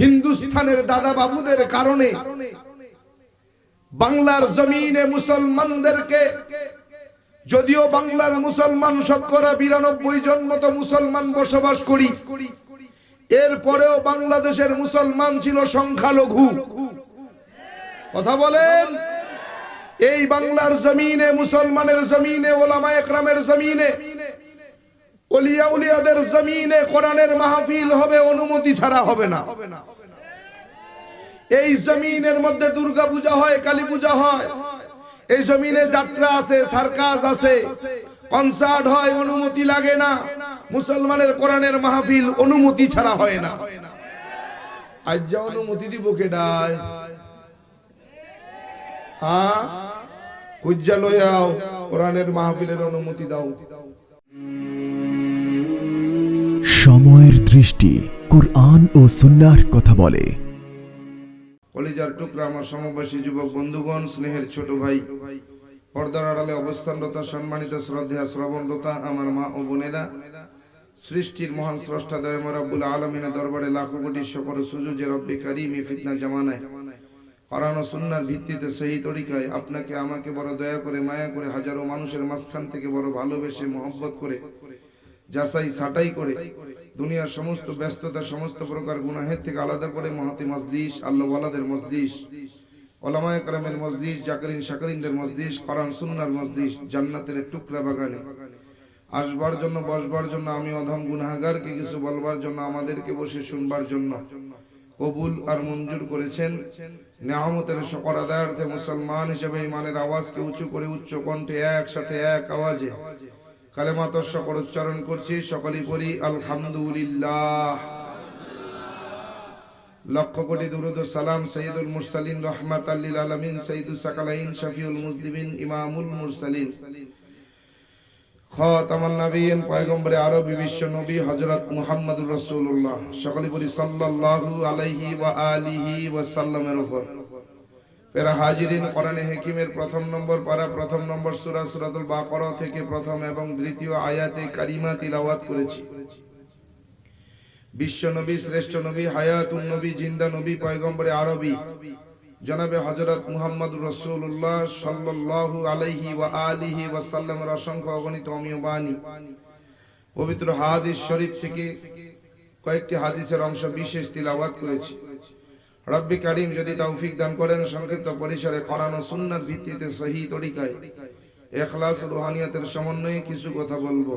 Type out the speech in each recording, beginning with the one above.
হিন্দুস্থানের দাদা বাবুদের কারণে বাংলার জমিনে মুসলমানদেরকে, যদিও বাংলার মুসলমান শতকরা বিরানব্বই জন মতো মুসলমান বসবাস করি, এরপরেও বাংলাদেশের মুসলমান ছিল সংখ্যালঘু। কথা বলেন? এই বাংলার জমিনে, মুসলমানের জমিনে, ওলামা একরামের জমিনে অলিয়া জমিনে কোরআনের মাহফিল হবে, অনুমতি ছাড়া হবে না। এই জমিনের মধ্যে দুর্গা পূজা হয়, কালী পূজা হয়। এই জমিনে যাত্রা আছে, সার্কাস আছে, কনসার্ট হয়, অনুমতি লাগে না। মুসলমানের কোরআনের মাহফিল অনুমতি ছাড়া হয় না। আজ যা অনুমতি দিব কেডায়? হ্যাঁ? কুজ্জা লয়াও কোরআনের মাহফিলের অনুমতি দাও। দৃষ্টি কোরআন ও সুন্নাহর কথা বলে। কলিজার টুকরা আমার সমবয়সী যুবক বন্ধুগণ, স্নেহের ছোট ভাই, পর্দার আড়ালে অবস্থানরত, সম্মানিত শ্রদ্ধা শ্রবণরতা আমার মা ও বোনেরা, সৃষ্টির মহান স্রষ্টা দয়ম রব্বুল আলমিনের দরবারে লাখো কোটি শকর সুজুজে রব্বি কারিম ফিতনা জামানায়, কোরআন ও সুন্নার ভিত্তিতে সেই তরিকায় আপনাকে, আমাকে বড় দয়া করে, মায়া করে, হাজারো মানুষের মাঝখান থেকে বড় ভালোবেসে, মোহব্বত করে যাচাই ছাটাই করে দুনিয়ার সমস্ত ব্যস্ততা, সমস্ত প্রকার গুনাহের থেকে আলাদা করে মহাতি মজলিস আল্লাহ ওয়ালাদের মজলিস, ওলামায় কালামের মজলিস, জাকরিন, শাকরিনদের মজলিস, কোরআন সুন্নার মজলিস, জান্নাতের টুকরা বাগানে। আসবার জন্য, বসবার জন্য আমি অধম গুনাহগারকে কিছু বলবার জন্য, আমাদেরকে বসে শুনবার জন্য কবুল আর মঞ্জুর করেছেন। নেহামতের শকর আদায়ার্থে মুসলমান হিসেবে ইমানের আওয়াজকে উঁচু করে উচ্চ কণ্ঠে একসাথে এক আওয়াজে কালেমাত শকর উচ্চারণ করছি, সকলেই পড়ি আলহামদুলিল্লাহ। লক্ষ কোটি দুরুদ সালাম, সৈয়দুল মুরসালিন রহমাত আল্লিল আলমিন সৈয়দুল সাকালাইন শফিউল মুসলিমিন ইমামুল মুরসালিন। খাতামান নবীন পয়গম্বরে আরবি বিশ্ব নবী হযরত মুহাম্মদুর রাসূলুল্লাহ। সকলে বলি সাল্লাল্লাহু আলাইহি ওয়া আলিহি ওয়া সাল্লামের উপর। পেরা হাজিরিন, কোরআনে হাকিমের প্রথম নম্বর পারা, প্রথম নম্বর সূরা থেকে প্রথম এবং দ্বিতীয় আয়াতে কারিমা তিলাওয়াত করেছি। শ্রেষ্ঠ নবী জিন্দা নবী জনাবে হজরত মুহাম্মদ রসুল্লাহ সাল্লাল্লাহু আলাইহি ওয়া আলিহি ওয়াসাল্লামের অসংখ্য অগণিত অমীয় পবিত্র হাদিস শরীফ থেকে কয়েকটি হাদিসের অংশ বিশেষ তিলাওয়াত করেছি। রব্বি কারিম যদি তৌফিক দান করেন, সংক্ষিপ্ত পরিসরে কোরআন ও সুন্নাহর ভিত্তিতে সহি তরিকায় ইখলাস ও রুহানিয়াতের সমন্বয়ে কিছু কথা বলব।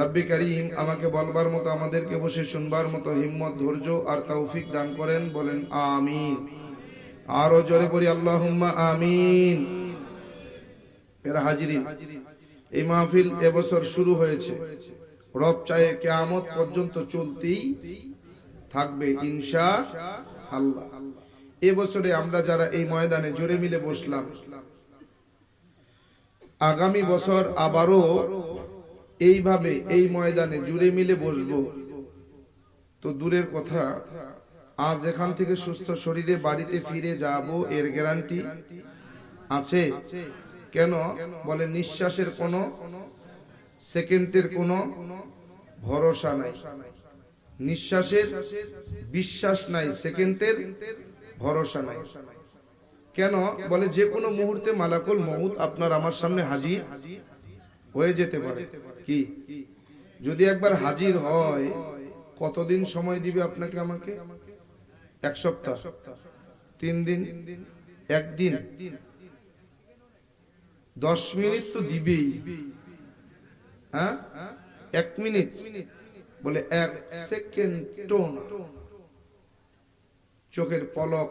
রব্বি করিম, আমাকে বলবার মতো, আমাদেরকে বসে শুনবার মতো হিম্মত, ধৈর্য আর তৌফিক দান করেন, বলেন আমিন। আরও জোরে পড়ি আল্লাহুম্মা আমিন। এরা হাজিরিন, এই মাহফিল এবছর শুরু হয়েছে। রব চায়ে কেয়ামত পর্যন্ত চলতেই থাকবে, ইনশা আল্লাহ এবছরে আমরা যারা এই ময়দানে জোরে মিলে বসলাম, আগামী বছর আবারও এইভাবে এই ময়দানে জুড়ে মিলে বসবো। তো দূরের কথা, আজ এখান থেকে সুস্থ শরীরে বাড়িতে ফিরে যাব এর গ্যারান্টি আছে? কেন? বলে নিঃশ্বাসের কোনো, সেকেন্ডের কোনো ভরসা নাই। নিঃশ্বাসের বিশ্বাস নাই, সেকেন্ডের ভরসা নাই। কেন? বলে যে কোনো মুহূর্তে মালাকুল মহুত আপনার আমার সামনে হাজির হয়ে যেতে পারে। কি? যদি একবার হাজির হয়, কতদিন সময় দিবে আপনাকে আমাকে? এক সপ্তাহ। তিন দিন? একদিন? দশ মিনিট তো দিবেই। হ্যাঁ? এক মিনিট? বলে, এক সেকেন্ড চোখের পলক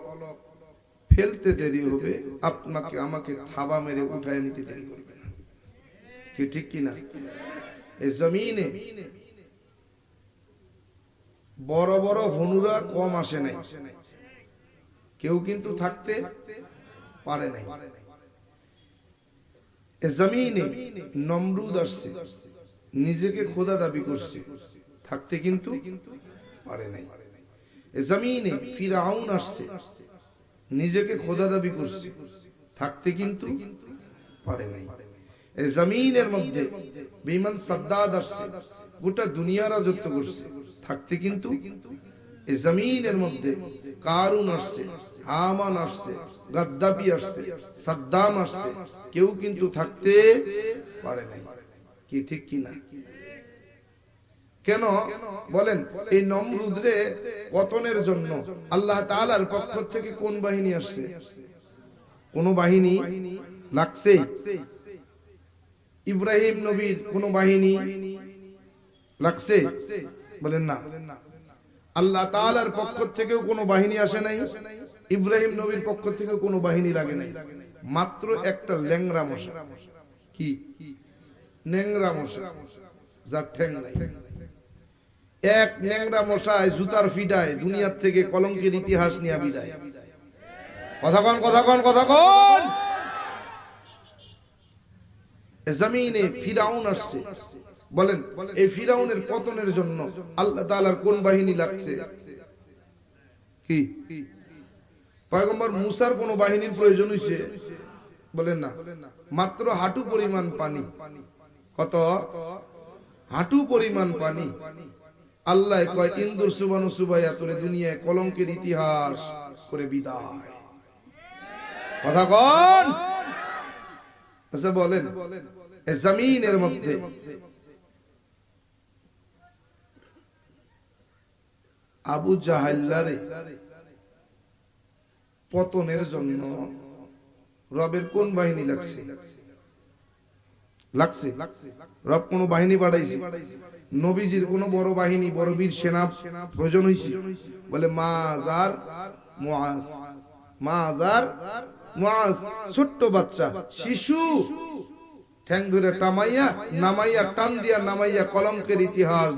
ফেলতে দেরি হবে, আপনাকে আমাকে থাবা মেরে উঠায় নিতে দেরি করবে কি ঠিক কিনা এ জমিনে বড় বড় হনুরা কম আসে নাই। কেউ কিন্তু থাকতে পারে নাই। জমিনে নমরুদ আসছে, নিজেকে খোদা দাবি করছে। থাকতে কিন্তু পারে নাই। এ জমিনে ফিরাউন আসছে। নিজেকে খোদা দাবি করছে। থাকতে কিন্তু পারে নাই। এই জমিনের মধ্যে বিমান সাদ্দাদ আসছে। গোটা দুনিয়া রাজত্ব করছে। থাকতে কিন্তু এই জমিনের মধ্যে কারুন আসছে, হামান আসছে, গাদ্দাফি আসছে, সাদ্দাম আসছে। কেউ কিন্তু থাকতে পারে নাই। কি ঠিক কি না? কেন? বলেন, এই নমরুদরে পতনের জন্য আল্লাহ তাআলার পক্ষ থেকে কোন বাহিনী আসছে? কোন বাহিনী লাগছে? ইব্রাহিম নবীর কোন বাহিনী লাগছে? বলেন না। আল্লাহ তাআলার পক্ষ থেকেও কোনো বাহিনী আসে নাই, ইব্রাহিম নবীর পক্ষ থেকেও কোনো বাহিনী লাগে নাই। মাত্র একটা ল্যাংরা মশা। কি? ন্যাংরা মশা, যার ঠ্যাং নাই। এক ন্যাংরা মশায় জুতার ফিডায় দুনিয়ার থেকে কলঙ্কের ইতিহাস নিয়ে বিদায়। কথা কন কথা কন কথা কন! জমিনে ফিরাউন আসছে। বলেন, এই ফিরাউনের পতনের জন্য আল্লাহ তাআলার কোন বাহিনী লাগছে? কি? পয়গম্বর মুসার কোন বাহিনীর প্রয়োজন হইছে? বলেন না। মাত্র হাঁটু পরিমাণ পানি। কত? হাঁটু পরিমাণ পানি। আল্লাহ কয়, ইন্দুর সুবানু সুবাইয়া তোরে দুনিয়ায় কলঙ্কের ইতিহাস করে বিদায়। কথা কন? আচ্ছা বলেন জমিনের মধ্যে আবু জাহাল্লারে পতনের জন্য রবের কোন বাহিনী লাগছে? লাগছে? রব কোন বাহিনী পাঠাইছে? নবীজির কোন বড় বাহিনী, বড় বীর সেনা প্রয়োজন হয়েছে বলে মাজার মাজার ছোট্ট বাচ্চা, শিশু। ইতিহাস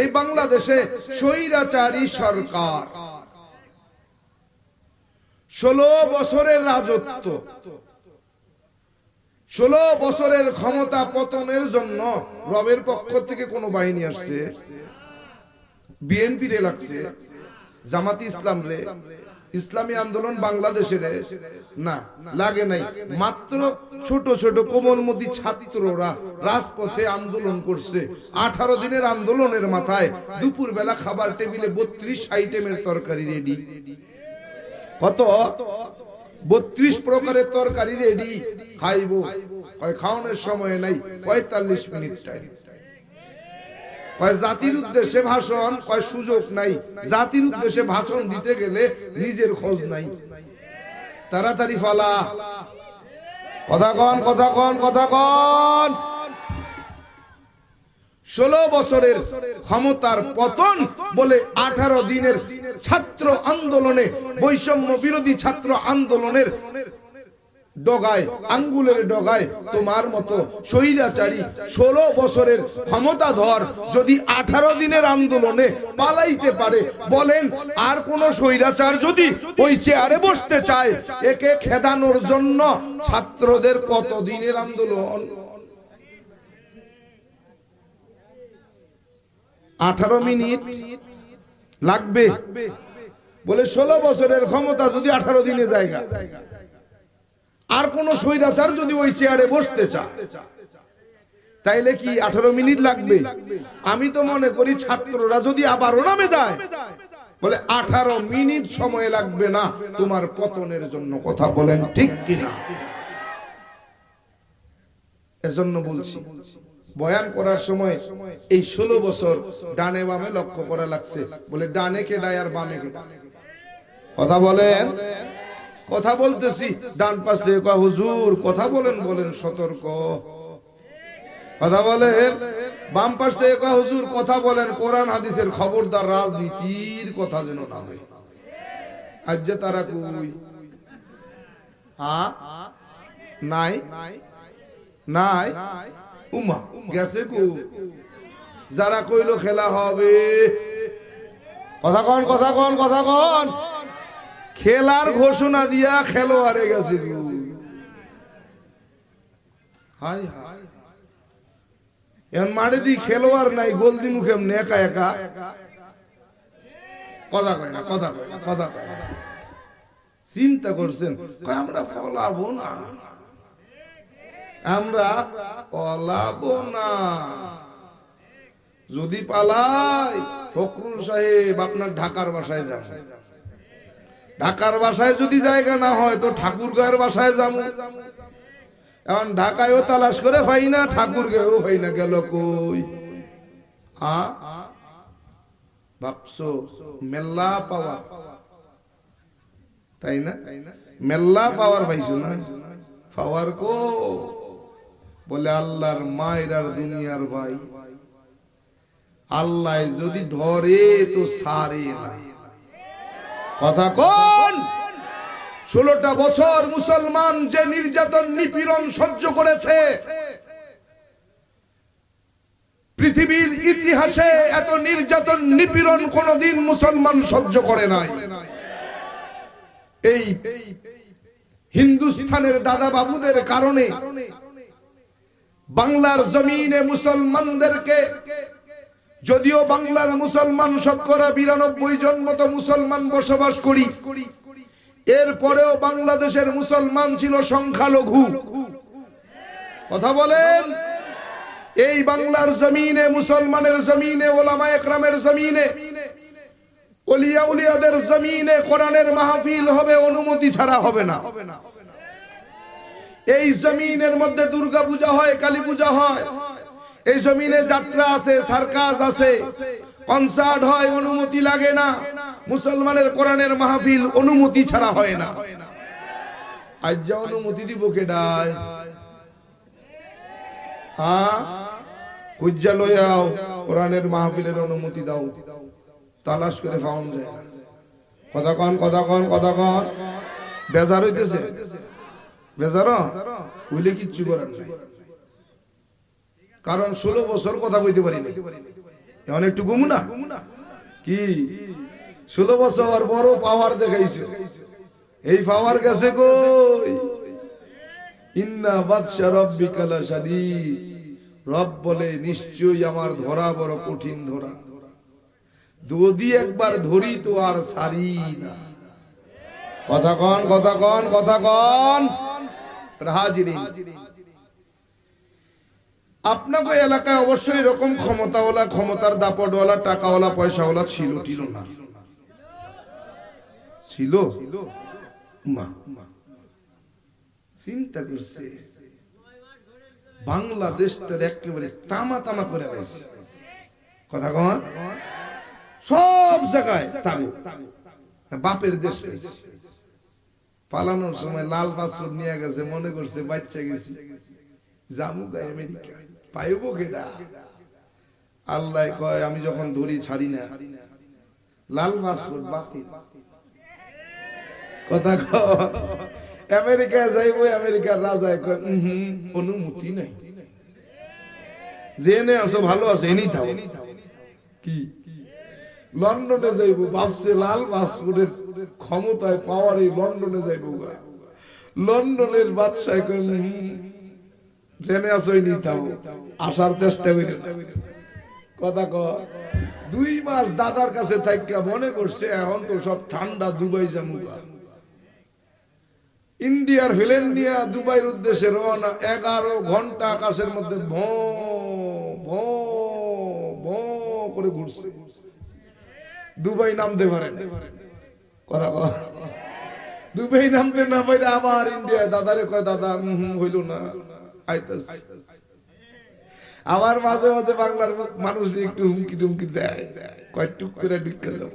এই বাংলাদেশে স্বৈরাচারী সরকার। ষোলো বছরের রাজত্ব। ষোলো বছরের ক্ষমতা পতনের জন্য রবের পক্ষ থেকে কোনো বাহিনী আসছে? বিএনপি রে লাগছে, জামাতি ইসলাম রে ইসলামী আন্দোলন বাংলাদেশের? না, লাগে নাই। মাত্র ছোট ছোট কোমলমতি ছাত্ররা রাজপথে আন্দোলন করছে। আঠারো দিনের আন্দোলনের মাথায় দুপুর বেলা খাবার টেবিলে বত্রিশ আইটেমের তরকারি রেডি। কত? বত্রিশ প্রকারের তরকারি রেডি খাইব। খাওয়ানোর সময় নাই, পঁয়তাল্লিশ মিনিট টাইম জাতির উদ্দেশ্যে ভাষণ, কয়, সুযোগ নাই। জাতির উদ্দেশ্যে ভাষণ দিতে গেলে নিজের খোঁজ নাই। তাড়াতাড়ি ফালা। কথা কন কথা কন কথা কন। ষোলো বছরের ক্ষমতার পতন বলে আঠারো দিনের ছাত্র আন্দোলনে বৈষম্য বিরোধী ছাত্র আন্দোলনের ডগায়, আঙ্গুলের ডগায় তোমার মতো স্বৈরাচারী ষোলো বছরের ক্ষমতাধর যদি আঠারো দিনের আন্দোলনে পালাইতে পারে, বলেন আর কোন স্বৈরাচার যদি ওই চেয়ারে বসতে চায়, একে খেদানোর জন্য ছাত্রদের কত দিনের আন্দোলন? আঠারো মিনিট লাগবে। বলে ষোলো বছরের ক্ষমতা যদি আঠারো দিনে জায়গা। আর কোন স্বৈরাচার যদি ওই চেয়ারে বসতে চায়। তাইলে কি আঠারো মিনিট লাগবে? আমি তো মনে করি ছাত্ররা যদি আবারও নামে যায়, বলে আঠারো মিনিট সময় লাগবে না, তোমার পতনের জন্য কথা বলেন ঠিক কিনা? এজন্য বলছি। বয়ান করার সময় এই ষোলো বছর ডানে বামে লক্ষ্য করা লাগছে। বলে ডানে কে ডায় আর বামে কথা বলেন? কথা বলতেছি ডান পাশ থেকে কয়, হুজুর কথা বলেন বলেন সতর্ক। কথা বলেন? বাম পাশ থেকে কয়, হুজুর কথা বলেন কোরআন হাদিসের খবরদার রাজনীতির কথা যেন না হয়। আজ যে তারা কই? হ্যাঁ নাই? নাই? উমা গেছে কু? যারা কইলো খেলা হবে। কথা কন কথা কন কথা কন। খেলার ঘোষণা দিয়া খেলোয়াড়ে গেছে হাই হাই এখন মাঠে দি খেলোয়াড় নাই গোলদি মুখে এমনি একা একা। কথা কয় না কথা কয় না কথা কয় না। চিন্তা করছেন আমরা ফলাবো না। আমরা পলাবো না। যদি পালাই, ফখরুল সাহেব আপনার ঢাকার বাসায় যাব। ঢাকার বাসায় যদি জায়গা না হয়, তো ঠাকুর গায়ের বাসায় যাব। এখন ঢাকায়ও তালাশ করে পাই না ঠাকুর গায়েও পাই না, গেল কই? আ? ভাবছ মেল্লা পাওয়া। তাই না? মেল্লা পাওয়ার পাইছো না? পাওয়ার কো বলে, আল্লাহর মায়ের আর দুনিয়ার ভাই। আল্লাহ যদি ধরে তো সারে কথা কোন? ষোলোটা বছর মুসলমান যে নির্যাতন, নিপীড়ন সহ্য করেছে, পৃথিবীর ইতিহাসে এত নির্যাতন, নিপীড়ন কোনদিন মুসলমান সহ্য করে নাই। এই হিন্দুস্থানের দাদা বাবুদের কারণে বাংলার জমিনে মুসলমানদেরকে, যদিও বাংলার মুসলমান শতকরা বিরানব্বই জন মতো মুসলমান বসবাস করি, এরপরেও বাংলাদেশের মুসলমান ছিল সংখ্যালঘু। কথা বলেন? এই বাংলার জমিনে, মুসলমানের জমিনে, ওলামা একরামের জমিনে, অলিয়া উলিয়াদের জমিনে কোরআনের মাহফিল হবে, অনুমতি ছাড়া হবে না। এই জমিনের মধ্যে দুর্গা পূজা হয়, কালী পূজা হয়। এই জমিনে যাত্রা আছে, সার্কাস আছে, কনসার্ট হয়, অনুমতি লাগে না। মুসলমানের কোরআনের মাহফিল অনুমতি ছাড়া হয় না। আজ যা অনুমতি দিব কেডায়? হ্যাঁ? কুজ্জা লইয়াও কোরআনের মাহফিলের অনুমতি দাও। তালাশ করে পাওয়া যায়। কথা কন কথা কন কথা কন। বেজার হইতেছে। বেজার হইলে কিচ্ছু করার নাই। কারণ ষোলো বছর কথা কইতে পারি একটু ঘুমু না? কি? ষোলো বছর বড় পাওয়ার দেখাইছে। এই পাওয়ার গেছে কই? ইন্না বাদশা রব্বিকালা শাদীদ। রব বলে, নিশ্চয়ই আমার ধরা বড় কঠিন ধরা। যদি একবার ধরি তো আর সারি না। কথা কন কথা কন কথা কন। আপনাকে এলাকায় অবশ্যই এরকম ক্ষমতাওয়ালা, ক্ষমতার দাপটওয়ালা, টাকাওয়ালা, পয়সাওয়ালা ছিল ছিল না। ছিল? মা চিন্তা করছে, বাংলাদেশটার একেবারে তামা তামা করে রয়েছে কথা কন? সব জায়গায় বাপের দেশ পেয়েছে। পালানোর সময় লাল পাসপোর্ট নিয়ে গেছে, মনে করছে বাচ্চা গেছি। জামুকা আমেরিকা। পাইব কেডা আল্লাহ কয়, আমি যখন ধরি ছাড়ি না, লাল পাসপোর্ট বাতিল। কথা কয় আমেরিকায় যাইব, আমেরিকার রাজায় কয় অনুমতি নাই। জেনে আসো ভালো আছে এনেই থাও। কি? লন্ডনে যাইব, ভাবছে লাল পাসপোর্টের ক্ষমতায় পাওয়ার এই লন্ডনে যাইব লন্ডনের বাদশাহ কয় জেনে আসার চেষ্টা করি কথা ক দুই মাস দাদার কাছে মনে করছে, এখন তো সব ঠান্ডা দুবাই ইন্ডিয়ার ফিলেন নিয়ে দুবাইয়ের উদ্দেশ্যে রওনা, এগারো ঘণ্টা আকাশের মধ্যে ভ ভ ভ করে ঘুরছে। দুবাই নামতে পারেন কথা। দুবাই নামতে না পাইলে আবার ইন্ডিয়ায় দাদারে কয়, দাদা হইল না। আইতাছি। আবার মাঝে মাঝে বাংলার মানুষ একটু হুমকি টুমকি দেয়। কয়, টুক করে ঢুকে যাব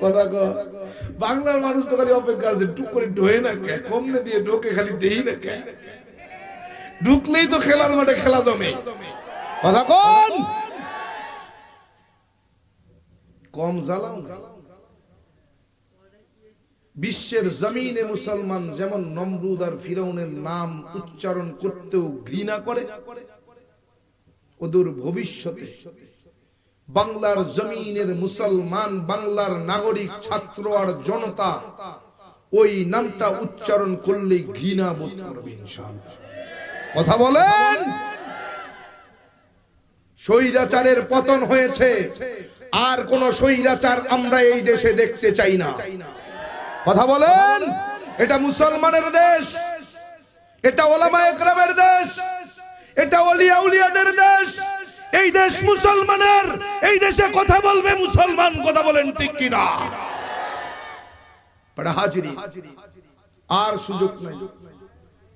কথা ক বাংলার মানুষ তো খালি অপেক্ষা আছে, টুক করে ঢোয়ে না কে? কমনে দিয়ে ঢোকে, খালি দেই না কে? ঢুকলেই তো খেলার মাঠে খেলা জমে। কথা কোন! কম জ্বালাও বিশ্বের জমিনে মুসলমান যেমন নমরুদ আর ফিরাউনের নাম উচ্চারণ করতেও ঘৃণা করে, ওদের ভবিষ্যতে বাংলার জমিনের মুসলমান, বাংলার নাগরিক, ছাত্র আর জনতা ওই নামটা উচ্চারণ করলে ঘৃণা বোধ করবে কথা বলেন! স্বৈরাচারের পতন হয়েছে। আর কোন স্বৈরাচার আমরা এই দেশে দেখতে চাই না। কথা বলেন, এটা মুসলমানের দেশ, এটা ওলামা একরামের দেশ, এটা অলিয়া উলিয়াদের দেশ। এই দেশ মুসলমানের, এই দেশে কথা বলবে মুসলমান, কথা বলেন ঠিক কিনা? হাজিরি, আর সুযোগ নেই।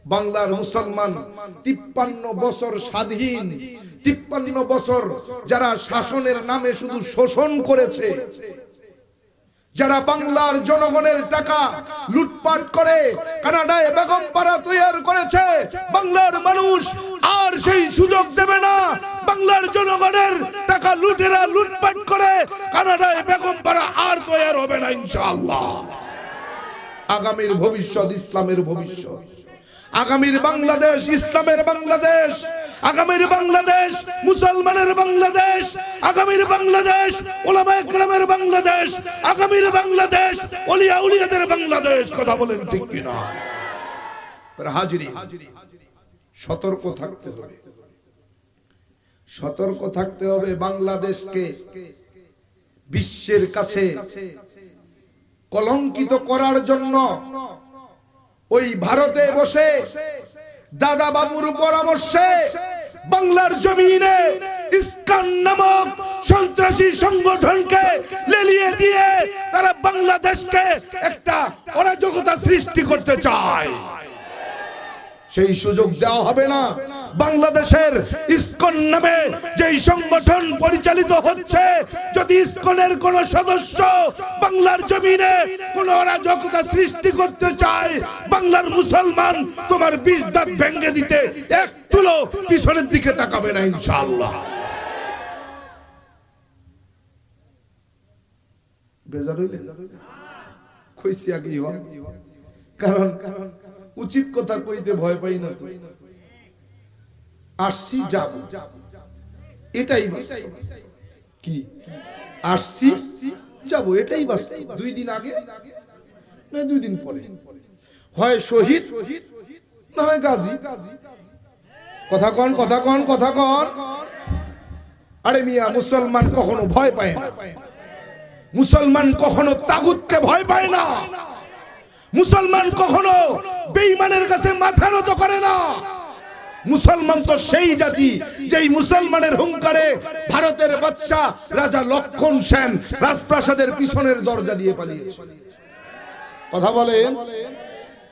বাংলার মুসলমান তিপ্পান্ন বছর স্বাধীন তিপ্পান্ন বছর যারা শাসনের নামে শুধু শোষণ করেছে, যারা বাংলার জনগণের টাকা লুটপাট করে কানাডায় বেগম পাড়া তৈরি করেছে, বাংলার মানুষ আর সেই সুযোগ দেবে না। বাংলার জনগণের টাকা লুটেরা লুটপাট করে, কানাডায় বেগম পাড়া আর তৈরি হবে না ইনশাআল্লাহ। আগামীর ভবিষ্যৎ ইসলামের ভবিষ্যৎ। আগামীর বাংলাদেশ, ইসলামের বাংলাদেশ আগামীর বাংলাদেশ, মুসলমানের বাংলাদেশ, আগামীর বাংলাদেশ, ওলামা একরামের বাংলাদেশ, আগামীর বাংলাদেশ, অলিয়া উলিয়াদের বাংলাদেশ, কথা বলেন ঠিক কিনা? হাজিরি, সতর্ক থাকতে হবে। সতর্ক থাকতে হবে বাংলাদেশকে বিশ্বের কাছে কলঙ্কিত করার জন্য। ওই ভারতে বসে দাদা বাবুর পরামর্শে বাংলার জমিনে ইস্কান নামক সন্ত্রাসী সংগঠনকে লেলিয়ে দিয়ে তারা বাংলাদেশকে একটা অরাজকতা সৃষ্টি করতে চায়। সেই সুযোগ দেওয়া হবে না। বাংলাদেশের ইসকন নামে যেই সংগঠন পরিচালিত হচ্ছে, যদি ইসকনের কোন সদস্য বাংলার জমিনে কোন অরাজকতা সৃষ্টি করতে চায়, বাংলার মুসলমান তোমার বিষ দাঁত ভেঙ্গে দিতে এক তুলো, পিছনের দিকে তাকাবে না ইনশাআল্লাহ। বেজার হইলে? কইছি হন কারণ উচিত কথা কইতে ভয় পাই না আসছি, যাব। এটাই। কি? আসছি, যাব। এটাই বাস্তব। দুই দিন আগে? না, দুই দিন পরে। হয় শহীদ, না হয় গাজী। কথা কন কথা কন কথা কন। আরে মিয়া, মুসলমান কখনো ভয় পায় না। মুসলমান কখনো তাগুতকে ভয় পায় না। মুসলমান কখনো বেঈমানের কাছে মাথা নত করে না। মুসলমান তো সেই জাতি, যেই মুসলমানের হুঙ্কারে ভারতের বাচ্চা রাজা লক্ষণ সেন রাজপ্রাসাদের পিছনের দরজা দিয়ে পালিয়েছে। কথা বলেন?